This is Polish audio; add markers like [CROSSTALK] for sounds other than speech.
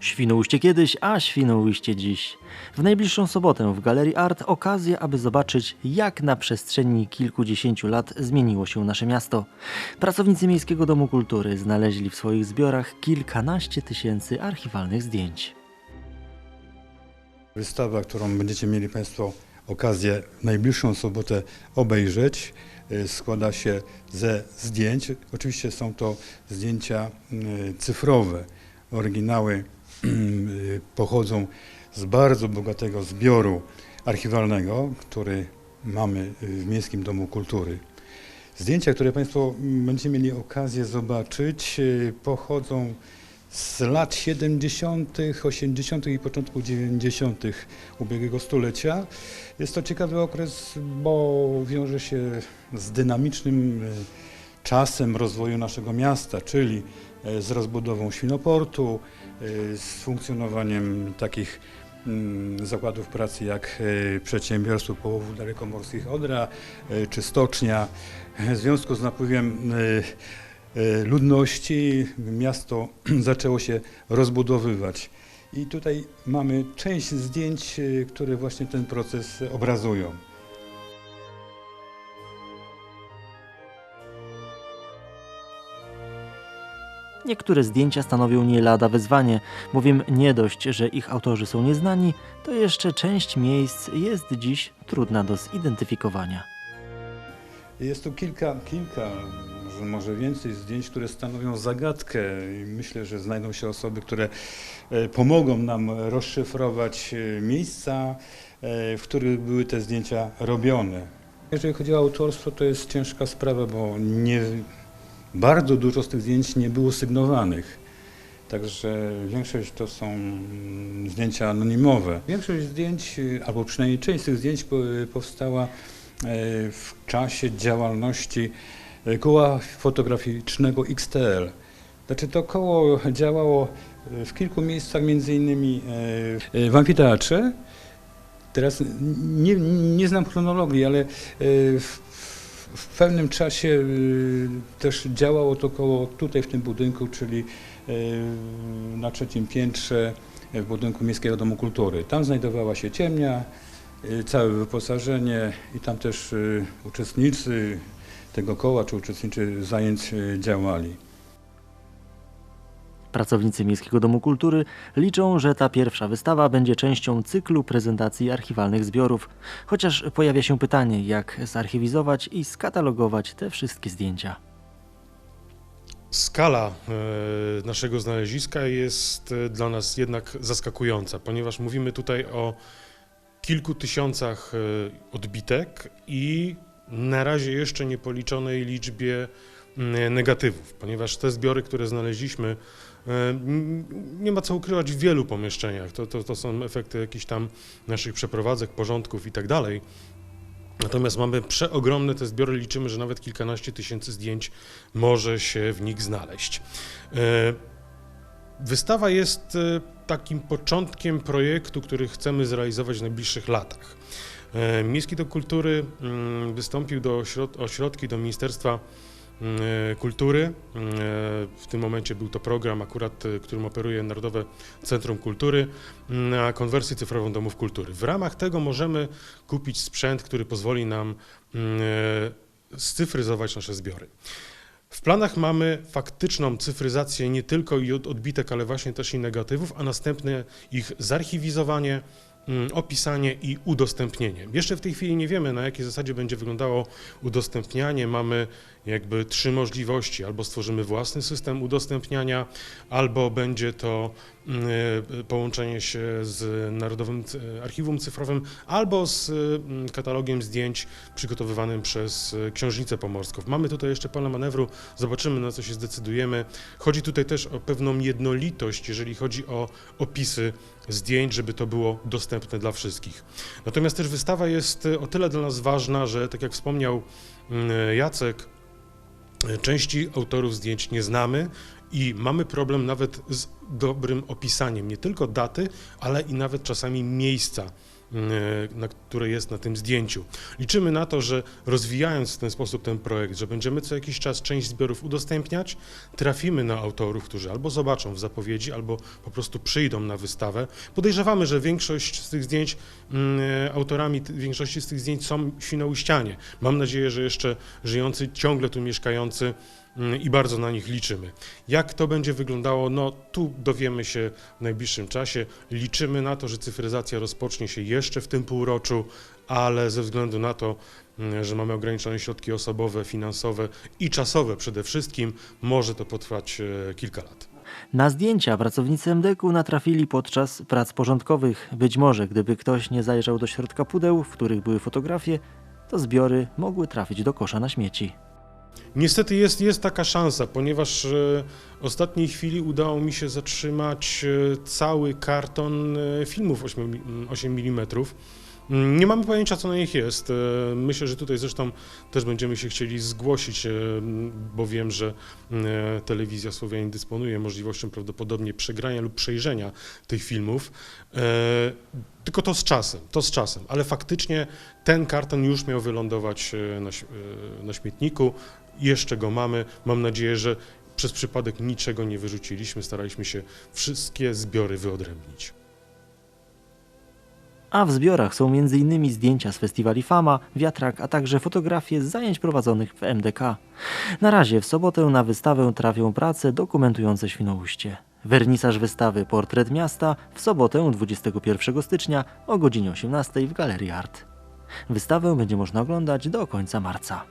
Świnoujście kiedyś, a Świnoujście dziś. W najbliższą sobotę w Galerii Art okazja, aby zobaczyć, jak na przestrzeni kilkudziesięciu lat zmieniło się nasze miasto. Pracownicy Miejskiego Domu Kultury znaleźli w swoich zbiorach kilkanaście tysięcy archiwalnych zdjęć. Wystawa, którą będziecie mieli Państwo okazję w najbliższą sobotę obejrzeć, y, składa się ze zdjęć. Oczywiście są to zdjęcia y, cyfrowe. Oryginały [CLEARS THROAT] pochodzą z bardzo bogatego zbioru archiwalnego, który mamy w Miejskim Domu Kultury. Zdjęcia, które Państwo mm, będziecie mieli okazję zobaczyć, y, pochodzą z lat 70., 80. i początku 90. ubiegłego stulecia. Jest to ciekawy okres, bo wiąże się z dynamicznym y, czasem rozwoju naszego miasta, czyli y, z rozbudową świnoportu, y, z funkcjonowaniem takich mm, zakładów pracy jak y, przedsiębiorstwo połowów dalekomorskich Odra y, czy stocznia. W związku z napływem y, y, ludności miasto [CLEARS THROAT] zaczęło się rozbudowywać. I tutaj mamy część zdjęć, y, które właśnie ten proces obrazują. Niektóre zdjęcia stanowią nie lada wyzwanie, bowiem nie dość, że ich autorzy są nieznani, to jeszcze część miejsc jest dziś trudna do zidentyfikowania. Jest tu kilka, kilka, może, więcej zdjęć, które stanowią zagadkę i myślę, że znajdą się osoby, które e, pomogą nam rozszyfrować e, miejsca, e, w których były te zdjęcia robione. Jeżeli chodzi o autorstwo, to jest ciężka sprawa, bo nie, bardzo dużo z tych zdjęć nie było sygnowanych. Także większość to są mm, zdjęcia anonimowe. Większość zdjęć, y, albo przynajmniej część z tych zdjęć po- powstała e, w czasie działalności e, koła fotograficznego XTL. Znaczy to koło działało e, w kilku miejscach, między innymi w amfiteatrze. Teraz nie, nie znam chronologii, ale w, w pewnym czasie y, też działało to koło tutaj w tym budynku, czyli y, na trzecim piętrze w budynku Miejskiego Domu Kultury. Tam znajdowała się ciemnia, y, całe wyposażenie i tam też uczestnicy tego koła czy uczestnicy zajęć działali. Pracownicy Miejskiego Domu Kultury liczą, że ta pierwsza wystawa będzie częścią cyklu prezentacji archiwalnych zbiorów, chociaż pojawia się pytanie, jak zarchiwizować i skatalogować te wszystkie zdjęcia. Skala e, naszego znaleziska jest e, dla nas jednak zaskakująca, ponieważ mówimy tutaj o kilku tysiącach e, odbitek i na razie jeszcze niepoliczonej liczbie negatywów, ponieważ te zbiory, które znaleźliśmy, nie ma co ukrywać w wielu pomieszczeniach. To, to, to są efekty jakichś tam naszych przeprowadzek, porządków i tak dalej. Natomiast mamy przeogromne te zbiory, liczymy, że nawet kilkanaście tysięcy zdjęć może się w nich znaleźć. E, Wystawa jest e, takim początkiem projektu, który chcemy zrealizować w najbliższych latach. E, Miejski Dom Kultury mm, wystąpił do ośrod- o środki do Ministerstwa Kultury. Mm, e, W tym momencie był to program akurat, e, którym operuje Narodowe Centrum Kultury mm, na konwersję cyfrową domów kultury. W ramach tego możemy kupić sprzęt, który pozwoli nam mm, e, scyfryzować nasze zbiory. W planach mamy faktyczną cyfryzację nie tylko i od- odbitek, ale właśnie też i negatywów, a następne ich zarchiwizowanie, mm, opisanie i udostępnienie. Jeszcze w tej chwili nie wiemy, na jakiej zasadzie będzie wyglądało udostępnianie. Mamy jakby trzy możliwości. Albo stworzymy własny system udostępniania, albo będzie to mm, e, połączenie się z Narodowym C- Archiwum Cyfrowym, albo z mm, katalogiem zdjęć przygotowywanym przez e, Książnicę Pomorską. Mamy tutaj jeszcze pole manewru, zobaczymy na co się zdecydujemy. Chodzi tutaj też o pewną jednolitość, jeżeli chodzi o opisy zdjęć, żeby to było dostępne dla wszystkich. Natomiast też wystawa jest e, o tyle dla nas ważna, że tak jak wspomniał mm, Jacek, e, części autorów zdjęć nie znamy i mamy problem nawet z dobrym opisaniem nie tylko daty, ale i nawet czasami miejsca na które jest na tym zdjęciu. Liczymy na to, że rozwijając w ten sposób ten projekt, że będziemy co jakiś czas część zbiorów udostępniać, trafimy na autorów, którzy albo zobaczą w zapowiedzi, albo po prostu przyjdą na wystawę. Podejrzewamy, że większość z tych zdjęć, mm, autorami t- większości z tych zdjęć są świnoujścianie. Mam nadzieję, że jeszcze żyjący, ciągle tu mieszkający i bardzo na nich liczymy. Jak to będzie wyglądało, no tu dowiemy się w najbliższym czasie. Liczymy na to, że cyfryzacja rozpocznie się jeszcze w tym półroczu, ale ze względu na to, mm, że mamy ograniczone środki osobowe, finansowe i czasowe przede wszystkim, może to potrwać e, kilka lat. Na zdjęcia pracownicy MDK-u natrafili podczas prac porządkowych. Być może, gdyby ktoś nie zajrzał do środka pudeł, w których były fotografie, to zbiory mogły trafić do kosza na śmieci. Niestety jest, jest taka szansa, ponieważ e, w ostatniej chwili udało mi się zatrzymać e, cały karton e, filmów 8, mi- mm, 8 Nie mamy pojęcia, co na nich jest. Myślę, że tutaj zresztą też będziemy się chcieli zgłosić, bo wiem, że telewizja Słowianin dysponuje możliwością prawdopodobnie przegrania lub przejrzenia tych filmów. Tylko to z czasem, to z czasem, ale faktycznie ten karton już miał wylądować na śmietniku. Jeszcze go mamy. Mam nadzieję, że przez przypadek niczego nie wyrzuciliśmy. Staraliśmy się wszystkie zbiory wyodrębnić. A w zbiorach są m.in. zdjęcia z festiwali Fama, Wiatrak, a także fotografie z zajęć prowadzonych w MDK. Na razie w sobotę na wystawę trafią prace dokumentujące Świnoujście. Wernisaż wystawy Portret Miasta w sobotę 21 stycznia o godzinie 18 w Galerii Art. Wystawę będzie można oglądać do końca marca.